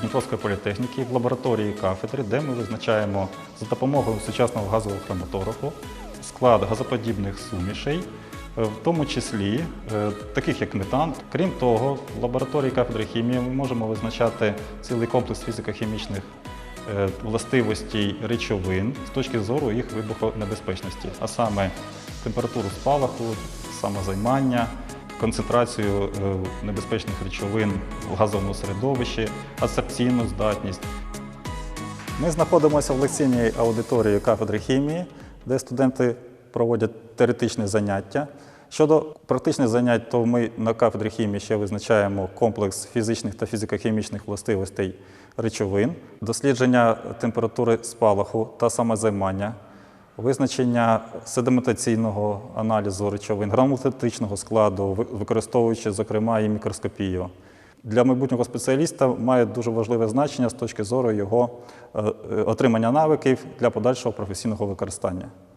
Дніпровської політехніки в лабораторії кафедри, де ми визначаємо за допомогою сучасного газового хроматографу склад газоподібних сумішей, е, в тому числі е, таких як метан. Крім того, в лабораторії кафедри хімії ми можемо визначати цілий комплекс фізико-хімічних е, властивостей речовин з точки зору їх вибухонебезпечності, а саме температуру спалаху, самозаймання, концентрацію е, небезпечних речовин в газовому середовищі, асепційну здатність. Ми знаходимося в лекційній аудиторії кафедри хімії, де студенти проводять теоретичні заняття. Щодо практичних занять, то ми на кафедрі хімії ще визначаємо комплекс фізичних та фізико-хімічних властивостей речовин, дослідження температури спалаху та самозаймання, визначення седиментаційного аналізу речовин, гранулотичного складу, ви- використовуючи, зокрема, і мікроскопію. Для майбутнього спеціаліста має дуже важливе значення з точки зору його е, е, отримання навиків для подальшого професійного використання.